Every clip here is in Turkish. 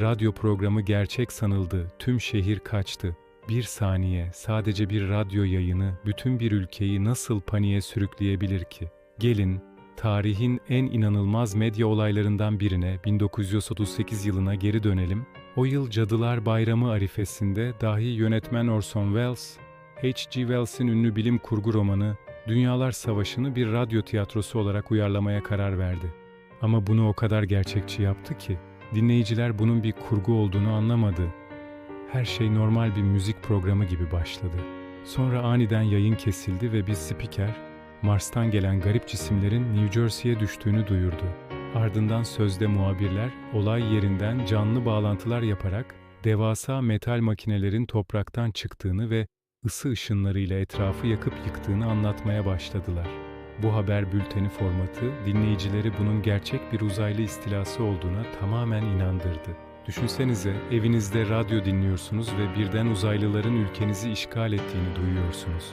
Radyo programı gerçek sanıldı, tüm şehir kaçtı. Bir saniye, sadece bir radyo yayını bütün bir ülkeyi nasıl paniğe sürükleyebilir ki? Gelin, tarihin en inanılmaz medya olaylarından birine 1938 yılına geri dönelim. O yıl Cadılar Bayramı arifesinde dahi yönetmen Orson Welles, H.G. Wells'in ünlü bilim kurgu romanı Dünyalar Savaşı'nı bir radyo tiyatrosu olarak uyarlamaya karar verdi. Ama bunu o kadar gerçekçi yaptı ki dinleyiciler bunun bir kurgu olduğunu anlamadı. Her şey normal bir müzik programı gibi başladı. Sonra aniden yayın kesildi ve bir spiker Mars'tan gelen garip cisimlerin New Jersey'ye düştüğünü duyurdu. Ardından sözde muhabirler olay yerinden canlı bağlantılar yaparak devasa metal makinelerin topraktan çıktığını ve ısı ışınlarıyla etrafı yakıp yıktığını anlatmaya başladılar. Bu haber bülteni formatı dinleyicileri bunun gerçek bir uzaylı istilası olduğuna tamamen inandırdı. Düşünsenize evinizde radyo dinliyorsunuz ve birden uzaylıların ülkenizi işgal ettiğini duyuyorsunuz.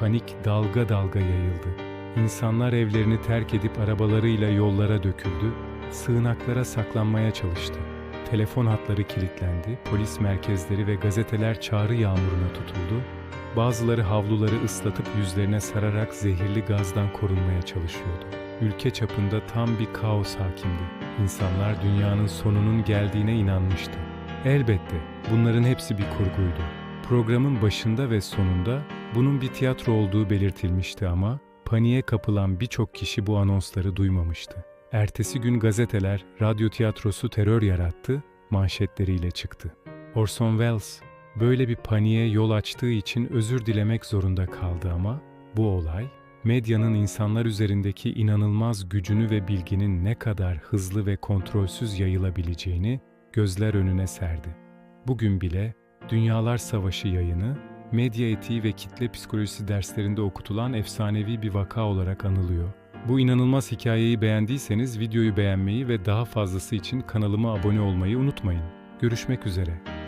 Panik dalga dalga yayıldı. İnsanlar evlerini terk edip arabalarıyla yollara döküldü, sığınaklara saklanmaya çalıştı. Telefon hatları kilitlendi, polis merkezleri ve gazeteler çağrı yağmuruna tutuldu. Bazıları havluları ıslatıp yüzlerine sararak zehirli gazdan korunmaya çalışıyordu. Ülke çapında tam bir kaos hakimdi. İnsanlar dünyanın sonunun geldiğine inanmıştı. Elbette bunların hepsi bir kurguydu. Programın başında ve sonunda bunun bir tiyatro olduğu belirtilmişti ama paniğe kapılan birçok kişi bu anonsları duymamıştı. Ertesi gün gazeteler radyo tiyatrosu terör yarattı manşetleriyle çıktı. Orson Welles böyle bir paniğe yol açtığı için özür dilemek zorunda kaldı ama bu olay medyanın insanlar üzerindeki inanılmaz gücünü ve bilginin ne kadar hızlı ve kontrolsüz yayılabileceğini gözler önüne serdi. Bugün bile Dünyalar Savaşı yayını medya etiği ve kitle psikolojisi derslerinde okutulan efsanevi bir vaka olarak anılıyor. Bu inanılmaz hikayeyi beğendiyseniz videoyu beğenmeyi ve daha fazlası için kanalıma abone olmayı unutmayın. Görüşmek üzere.